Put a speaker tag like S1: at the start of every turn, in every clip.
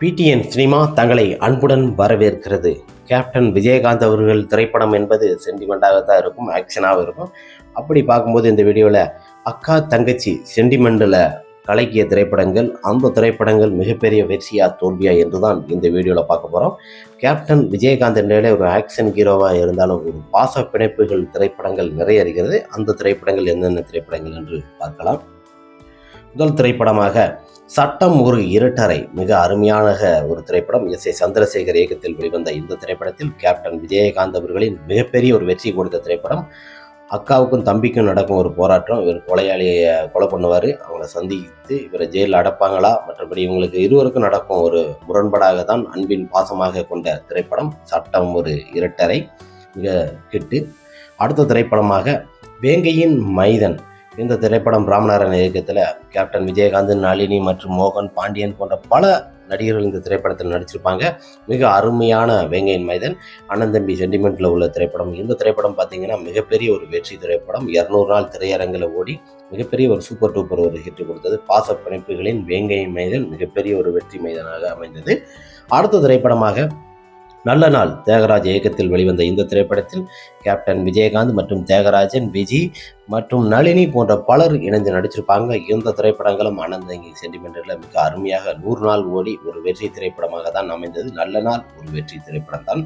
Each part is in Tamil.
S1: பிடிஎன் சினிமா தங்களை அன்புடன் வரவேற்கிறது. கேப்டன் விஜயகாந்த் அவர்கள் திரைப்படம் என்பது சென்டிமெண்ட்டாக தான் இருக்கும் ஆக்ஷனாகவும் இருக்கும். அப்படி பார்க்கும்போது இந்த வீடியோவில் அக்கா தங்கச்சி சென்டிமெண்டில் கலக்கிய திரைப்படங்கள் அந்த திரைப்படங்கள் மிகப்பெரிய வெற்றியா தோல்வியா என்று தான் இந்த வீடியோவில் பார்க்க போகிறோம் கேப்டன் விஜயகாந்த் என்றாலே ஒரு ஆக்ஷன் ஹீரோவாக இருந்தாலும் ஒரு பாச பிணைப்புகள் திரைப்படங்கள் நிறைய இருக்கிறது. அந்த திரைப்படங்கள் என்னென்ன திரைப்படங்கள் என்று பார்க்கலாம். முதல் திரைப்படமாக சட்டம் ஒரு இருட்டறை மிக அருமையான ஒரு திரைப்படம். எஸ். ஏ. சந்திரசேகர் இயக்கத்தில் வெளிவந்த இந்த திரைப்படத்தில் கேப்டன் விஜயகாந்த் அவர்களின் மிகப்பெரிய ஒரு வெற்றி கொடுத்த திரைப்படம். அக்காவுக்கும் தம்பிக்கும் நடக்கும் ஒரு போராட்டம். இவர் கொலையாளியை கொலை பண்ணுவார். அவங்கள சந்தித்து இவரை ஜெயிலில் அடைப்பாங்களா? மற்றபடி இவங்களுக்கு இருவருக்கும் நடக்கும் ஒரு முரண்பாடாக தான் அன்பின் பாசமாக கொண்ட திரைப்படம். சட்டம் ஒரு இரட்டரை மிக கிட்டு. அடுத்த திரைப்படமாக வேங்கையின் மைதன் இந்த திரைப்படம் ராமநாதன் இயக்கத்தில் கேப்டன் விஜயகாந்த் நளினி மற்றும் மோகன் பாண்டியன் போன்ற பல நடிகர்கள் இந்த திரைப்படத்தில் நடிச்சிருப்பாங்க. மிக அருமையான வேங்கையின் மைதன் அனந்தம்பி சென்டிமெண்டில் சென்டிமெண்ட்டில் உள்ள திரைப்படம். இந்த திரைப்படம் பார்த்தீங்கன்னா மிகப்பெரிய ஒரு வெற்றி திரைப்படம். இரநூறு நாள் திரையரங்கில் ஓடி மிகப்பெரிய ஒரு சூப்பர் டூப்பர் ஒரு ஹிட் கொடுத்தது. பாச பிணைப்புகளின் வேங்கையின் மைதன் மிகப்பெரிய ஒரு வெற்றி மைதனாக அமைந்தது. அடுத்த திரைப்படமாக நல்ல நாள். தியாகராஜ் இயக்கத்தில் வெளிவந்த இந்த திரைப்படத்தில் கேப்டன் விஜயகாந்த் மற்றும் தியாகராஜன் விஜி மற்றும் நளினி போன்ற பலர் இணைந்து நடிச்சிருப்பாங்க. இந்த திரைப்படங்களும் அனந்தங்கி சென்டிமெண்டரில் மிக அருமையாக நூறு நாள் ஓடி ஒரு வெற்றி திரைப்படமாக தான் அமைந்தது. நல்ல நாள் ஒரு வெற்றி திரைப்படம் தான்.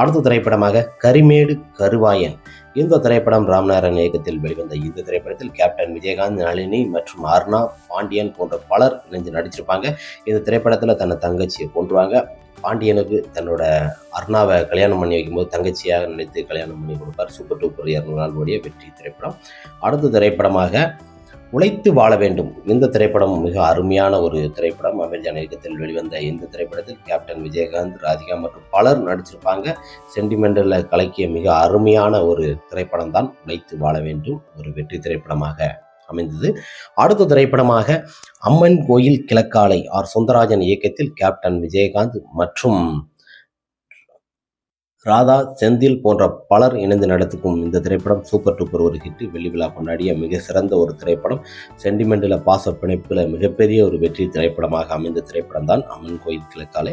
S1: அடுத்த திரைப்படமாக கரிமேடு கருவாயன். இந்த திரைப்படம் ராம்நாராயண் இயக்கத்தில் வெளிவந்த இந்த திரைப்படத்தில் கேப்டன் விஜயகாந்த் நளினி மற்றும் அர்ணா பாண்டியன் போன்ற பலர் இணைந்து நடிச்சிருப்பாங்க. இந்த திரைப்படத்தில் தன்னை தங்கச்சியை கொண்டுருவாங்க பாண்டியனுக்கு தன்னோட அருணாவை கல்யாணம் பண்ணி வைக்கும்போது தங்கச்சியாக நினைத்து கல்யாணம் பண்ணி கொடுப்பார். சூப்பர் டூப்பர் இரநூறு நாள் ஓடிய வெற்றி திரைப்படம். அடுத்த திரைப்படமாக உழைத்து வாழ வேண்டும். இந்த திரைப்படம் மிக அருமையான ஒரு திரைப்படம். அமேசான் இயக்கத்தில் வெளிவந்த இந்த திரைப்படத்தில் கேப்டன் விஜயகாந்த் ராதிகா மற்றும் பலர் நடிச்சிருப்பாங்க. சென்டிமெண்டலில் கலக்கிய மிக அருமையான ஒரு திரைப்படம் தான் உழைத்து வாழ வேண்டும். ஒரு வெற்றி திரைப்படமாக அமைந்தது. அடுத்த திரைப்படமாக அம்மன் கோயில் கிழக்காலை ஆர். சுந்தராஜன் இயக்கத்தில் கேப்டன் விஜயகாந்த் மற்றும் ராதா செந்தில் போன்ற பலர் இணைந்து நடத்துக்கும் இந்த திரைப்படம் சூப்பர் டூப்பர் ஒரு ஹிட் வெள்ளி விழா கொண்டாடிய மிக சிறந்த ஒரு திரைப்படம். சென்டிமெண்டில் பாச பிணைப்பில் மிகப்பெரிய ஒரு வெற்றி திரைப்படமாக அமைந்த திரைப்படம் தான் அம்மன் கோயில் கிழக்காலை.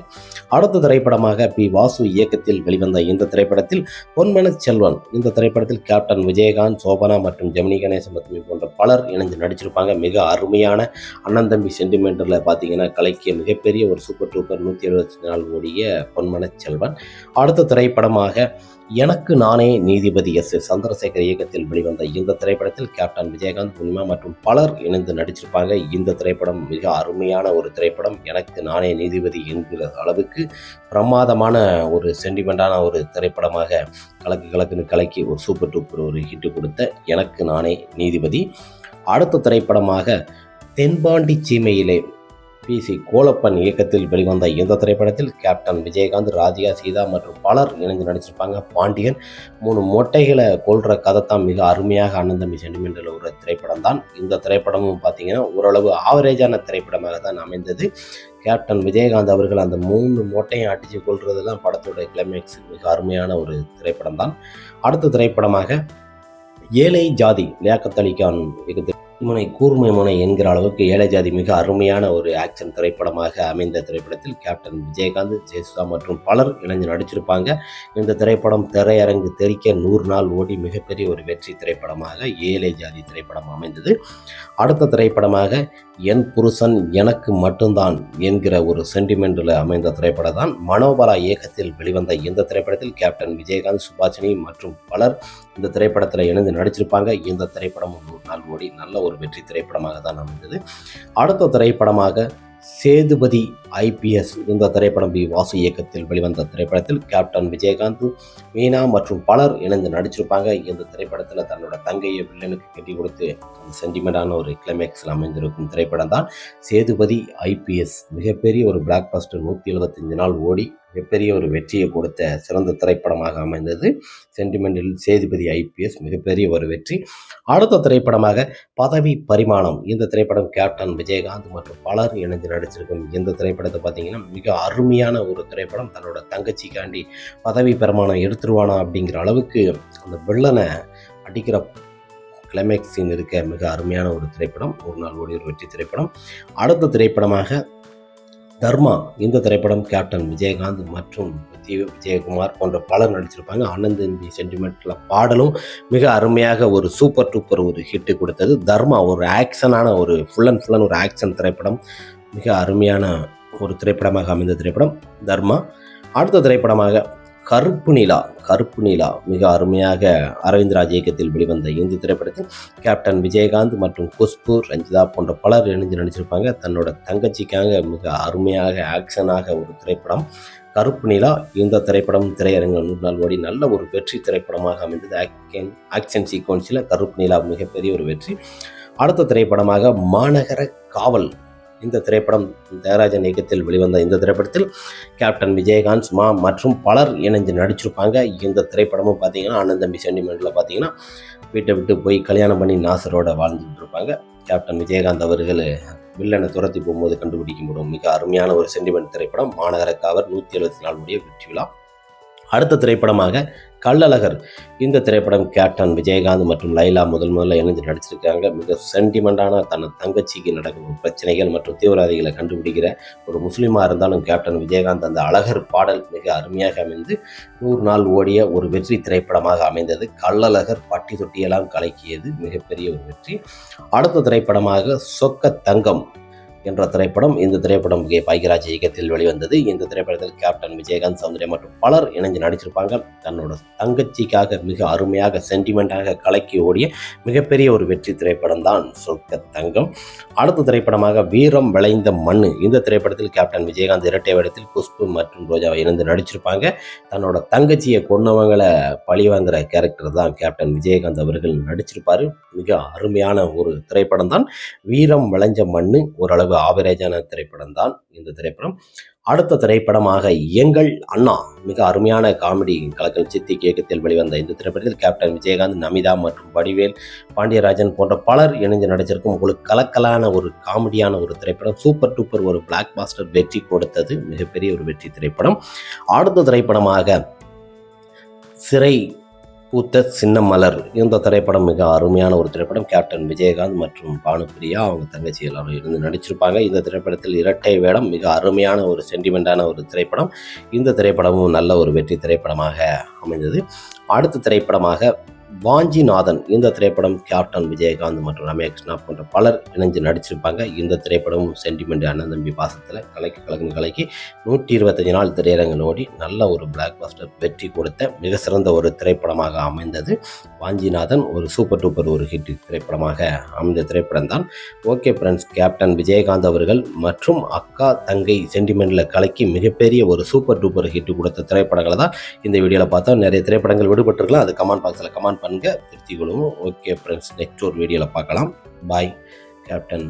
S1: அடுத்த திரைப்படமாக பி. வாசு இயக்கத்தில் வெளிவந்த இந்த திரைப்படத்தில் பொன்மன செல்வன் இந்த திரைப்படத்தில் கேப்டன் விஜயகாந்த் சோபனா மற்றும் ஜெமினி கணேசமத்துமி போன்ற பலர் இணைந்து நடிச்சிருப்பாங்க. மிக அருமையான அண்ணன் தம்பி சென்டிமெண்டில் பார்த்தீங்கன்னா கலைக்கிய மிகப்பெரிய ஒரு சூப்பர் டூப்பர் நூற்றி எழுபத்தி நாலு ஓடிய பொன்மன செல்வன். அடுத்த திரைப்படமாக எனக்கு நானே நீதிபதி எஸ். எஸ். சந்திரசேகர் இயக்கத்தில் வெளிவந்த இந்த திரைப்படத்தில் கேப்டன் விஜயகாந்த் உண்மை மற்றும் பலர் இணைந்து நடிச்சிருப்பாங்க. இந்த திரைப்படம் மிக அருமையான ஒரு திரைப்படம். எனக்கு நானே நீதிபதி என்கிற அளவுக்கு பிரமாதமான ஒரு சென்டிமெண்டான ஒரு திரைப்படமாக கலக்கு கலக்குன்னு கலக்கி ஒரு சூப்பர் டூப்பர் ஒரு ஹிட்டு கொடுத்த எனக்கு நானே நீதிபதி. அடுத்த திரைப்படமாக தென்பாண்டி சீமையிலே பி சி கோலப்பன் இயக்கத்தில் வெளிவந்த இந்த திரைப்படத்தில் கேப்டன் விஜயகாந்த் ராதிகா சீதா மற்றும் பலர் இணைந்து நடிச்சிருப்பாங்க. பாண்டியன் மூணு மொட்டைகளை கொள்கிற கதை தான் மிக அருமையாக அனந்தமி சென்டிமெண்டில் ஒரு திரைப்படம் தான் இந்த திரைப்படமும் பார்த்தீங்கன்னா ஓரளவு ஆவரேஜான திரைப்படமாக தான் அமைந்தது. கேப்டன் விஜயகாந்த் அவர்கள் அந்த மூணு மொட்டையும் அடித்து கொள்வது தான் படத்தோட கிளைமேக்ஸ் மிக அருமையான ஒரு திரைப்படம் தான் அடுத்த திரைப்படமாக ஏழை ஜாதி லியாக்கத் அலி கான் இயக்கத்தில் முனை கூர்மை முனை என்கிற அளவுக்கு ஏழை ஜாதி மிக அருமையான ஒரு ஆக்ஷன் திரைப்படமாக அமைந்த திரைப்படத்தில் கேப்டன் விஜயகாந்த் ஜெயசுதா மற்றும் பலர் இணைந்து நடிச்சிருப்பாங்க. இந்த திரைப்படம் திரையரங்கு தெரிக்க நூறு நாள் ஓடி மிகப்பெரிய ஒரு வெற்றி திரைப்படமாக ஏழை ஜாதி திரைப்படம் அமைந்தது. அடுத்த திரைப்படமாக என் புருஷன் எனக்கு மட்டும்தான் என்கிற ஒரு சென்டிமெண்டில் அமைந்த திரைப்படம் தான் மனோபலா இயக்கத்தில் வெளிவந்த இந்த திரைப்படத்தில் கேப்டன் விஜயகாந்த் சுபாஷினி மற்றும் பலர் இந்த திரைப்படத்தில் இணைந்து நடிச்சிருப்பாங்க. இந்த திரைப்படம் நூறு நாள் ஓடி நல்ல ஒரு வெற்றி திரைப்படமாக தான் அமைந்தது. அடுத்த திரைப்படமாக சேதுபதி ஐபிஎஸ் இந்த திரைப்படம் பி வாசு இயக்கத்தில் வெளிவந்த திரைப்படத்தில் கேப்டன் விஜயகாந்த் மீனா மற்றும் பலர் இணைந்து நடிச்சிருப்பாங்க. இந்த திரைப்படத்தில் தன்னோட தங்கையை வில்லனுக்கு கட்டி கொடுத்து அந்த சென்டிமெண்டான ஒரு கிளைமேக்ஸில் அமைந்திருக்கும் திரைப்படம் தான் சேதுபதி ஐபிஎஸ் மிகப்பெரிய ஒரு பிளாக் பஸ்டர் நூற்றி எழுபத்தஞ்சு நாள் ஓடி மிகப்பெரிய ஒரு வெற்றியை கொடுத்த சிறந்த திரைப்படமாக அமைந்தது. சென்டிமெண்டில் சேதுபதி ஐபிஎஸ் மிகப்பெரிய ஒரு வெற்றி. அடுத்த திரைப்படமாக பதவி பரிமாணம். இந்த திரைப்படம் கேப்டன் விஜயகாந்த் மற்றும் பலர் இணைந்து நடிச்சிருக்கும் இந்த திரைப்படத்தை பார்த்தீங்கன்னா மிக அருமையான ஒரு திரைப்படம். தன்னோட தங்கச்சிக்காண்டி பதவி பரிமாணம் எடுத்துருவானா அப்படிங்கிற அளவுக்கு அந்த வில்லனை அடிக்கிற கிளைமேக்ஸின் இருக்க மிக அருமையான ஒரு திரைப்படம். ஒரு நாள் ஓடி ஒரு வெற்றி திரைப்படம். அடுத்த திரைப்படமாக தர்மா இந்த திரைப்படம் கேப்டன் விஜயகாந்த் மற்றும் விஜயகுமார் போன்ற பலர் நடிச்சிருப்பாங்க. ஆனந்த் என்பி சென்டிமெண்ட்டில் பாடலும் மிக அருமையாக ஒரு சூப்பர் டூப்பர் ஒரு ஹிட்டு கொடுத்தது. தர்மா ஒரு ஆக்ஷனான ஒரு ஃபுல் அண்ட் ஃபுல் அண்ட் ஒரு ஆக்ஷன் திரைப்படம். மிக அருமையான ஒரு திரைப்படமாக அமைந்த திரைப்படம் தர்மா. அடுத்த திரைப்படமாக கருப்பு நிலா கருப்பு நிலா. மிக அருமையாக அரவிந்த்ராஜ் இயக்கத்தில் வெளிவந்த இந்தி திரைப்படத்தில் கேப்டன் விஜயகாந்த் மற்றும் குஷ்பு ரஞ்சிதா போன்ற பலர் இணைஞ்சு நடிச்சிருப்பாங்க. தன்னோட தங்கச்சிக்காக மிக அருமையாக ஆக்ஷனாக ஒரு திரைப்படம். கருப்பு நிலா இந்த திரைப்படம் திரையரங்கம் நூறு நாள் ஓடி நல்ல ஒரு வெற்றி திரைப்படமாக அமைந்தது. ஆக்ஷன் ஆக்ஷன் சீக்வன்ஸில் கருப்பு நிலா மிகப்பெரிய ஒரு வெற்றி. அடுத்த திரைப்படமாக மாநகர காவல் இந்த திரைப்படம் தியாகராஜன் இயக்கத்தில் வெளிவந்த இந்த திரைப்படத்தில் கேப்டன் விஜயகாந்த் மா மற்றும் பலர் இணைஞ்சு நடிச்சிருப்பாங்க. இந்த திரைப்படமும் பார்த்தீங்கன்னா ஆனந்த் தம்பி சென்டிமெண்ட்டில் பார்த்தீங்கன்னா வீட்டை விட்டு போய் கல்யாணம் பண்ணி நாசரோட வாழ்ந்துட்டு இருப்பாங்க. கேப்டன் விஜயகாந்த் அவர்கள் வில்லனை துரத்தி போகும்போது கண்டுபிடிக்க முடியும் மிக அருமையான ஒரு சென்டிமெண்ட் திரைப்படம். மாநகர காவர் நூற்றி எழுபத்தி நாலு உடைய வெற்றி விழா. அடுத்த திரைப்படமாக கள்ளழகர். இந்த திரைப்படம் கேப்டன் விஜயகாந்த் மற்றும் லைலா முதல் முதல்ல இணைஞ்சு நடிச்சிருக்காங்க. மிக சென்டிமெண்டான தன் தங்கச்சிக்கு நடக்கும் பிரச்சனைகள் மற்றும் தீவிரவாதிகளை கண்டுபிடிக்கிற ஒரு முஸ்லீமாக இருந்தாலும் கேப்டன் விஜயகாந்த் அந்த அழகர் பாடல் மிக அருமையாக அமைந்து நூறு நாள் ஓடிய ஒரு வெற்றி திரைப்படமாக அமைந்தது. கள்ளழகர் பட்டி தொட்டியெல்லாம் கலக்கியது மிகப்பெரிய ஒரு வெற்றி. அடுத்த திரைப்படமாக சொக்க தங்கம் என்ற திரைப்படம் இந்த திரைப்படம் கே. பாக்யராஜ் இயக்கத்தில் வெளிவந்தது. இந்த திரைப்படத்தில் கேப்டன் விஜயகாந்த் சௌந்தர்யா மற்றும் பலர் இணைஞ்சு நடிச்சிருப்பாங்க. தன்னோட தங்கச்சிக்காக மிக அருமையாக சென்டிமெண்ட்டாக கலக்கி ஓடிய மிகப்பெரிய ஒரு வெற்றி திரைப்படம் தான் சொர்க்க தங்கம். அடுத்த திரைப்படமாக வீரம் விளைந்த மண் இந்த திரைப்படத்தில் கேப்டன் விஜயகாந்த் இரட்டை வேடத்தில் புஷ்பு மற்றும் ரோஜாவை இணைந்து நடிச்சிருப்பாங்க. தன்னோட தங்கச்சியை கொன்னவங்களை பழி வாங்குற கேரக்டர் தான் கேப்டன் விஜயகாந்த் அவர்கள் நடிச்சிருப்பாரு. மிக அருமையான ஒரு திரைப்படம் தான். வீரம் விளைஞ்ச மண்ணு. ஓரளவு ஆவரேஜான திரைப்படம் தான் இந்த திரைப்படம். அடுத்த திரைப்படமாக எங்கள் அண்ணா மிக அருமையான காமெடி கலக்கல் சித்தி இயக்கத்தில் வெளிவந்த இந்த திரைப்படத்தில் கேப்டன் விஜயகாந்த் நமிதா மற்றும் வடிவேல் பாண்டியராஜன் போன்ற பலர் இணைந்து நடிச்சிருக்கும் உங்களுக்கு கலக்கலான ஒரு காமெடியான ஒரு திரைப்படம். சூப்பர் டூப்பர் ஒரு பிளாக் பாஸ்டர் வெற்றி கொடுத்தது மிகப்பெரிய ஒரு வெற்றி திரைப்படம். அடுத்த திரைப்படமாக சிறை பூத்த சின்ன மலர் இந்த திரைப்படம் மிக அருமையான ஒரு திரைப்படம். கேப்டன் விஜயகாந்த் மற்றும் பானுப்பிரியா அவங்க தங்கச்சி எல்லாரும் இருந்து நடிச்சிருப்பாங்க. இந்த திரைப்படத்தில் இரட்டை வேடம் மிக அருமையான ஒரு சென்டிமெண்டான ஒரு திரைப்படம். இந்த திரைப்படமும் நல்ல ஒரு வெற்றி திரைப்படமாக அமைந்தது. அடுத்த திரைப்படமாக வாஞ்சிநாதன் இந்த திரைப்படம் கேப்டன் விஜயகாந்த் மற்றும் ரமேஷ் கிருஷ்ணா போன்ற பலர் இணைஞ்சு நடிச்சிருப்பாங்க. இந்த திரைப்படமும் சென்டிமெண்ட் அண்ணன் தம்பி பாசத்தில் கலக்கி கலக்கும் கலக்கி நூற்றி இருபத்தஞ்சு நாள் திரையரங்கில் ஓடி நல்ல ஒரு பிளாக் பஸ்டர் வெற்றி கொடுத்த மிக சிறந்த ஒரு திரைப்படமாக அமைந்தது. வாஞ்சிநாதன் ஒரு சூப்பர் டூப்பர் ஒரு ஹிட் திரைப்படமாக அமைந்த திரைப்படம் தான். ஓகே ஃப்ரெண்ட்ஸ் கேப்டன் விஜயகாந்த் அவர்கள் மற்றும் அக்கா தங்கை சென்டிமெண்ட்டில் கலக்கி மிகப்பெரிய ஒரு சூப்பர் டூப்பர் ஹிட் கொடுத்த திரைப்படங்களை தான் இந்த வீடியோவில் பார்த்தோம். நிறைய திரைப்படங்கள் விடுபட்டிருக்கலாம். அது கமெண்ட் பாக்ஸில் கமெண்ட் பண்ணுங்கள் திருத்திக் கொள்வோம் ஓகே ஃப்ரெண்ட்ஸ் நெக்ஸ்ட் ஒரு வீடியோவில் பார்க்கலாம். பாய் கேப்டன்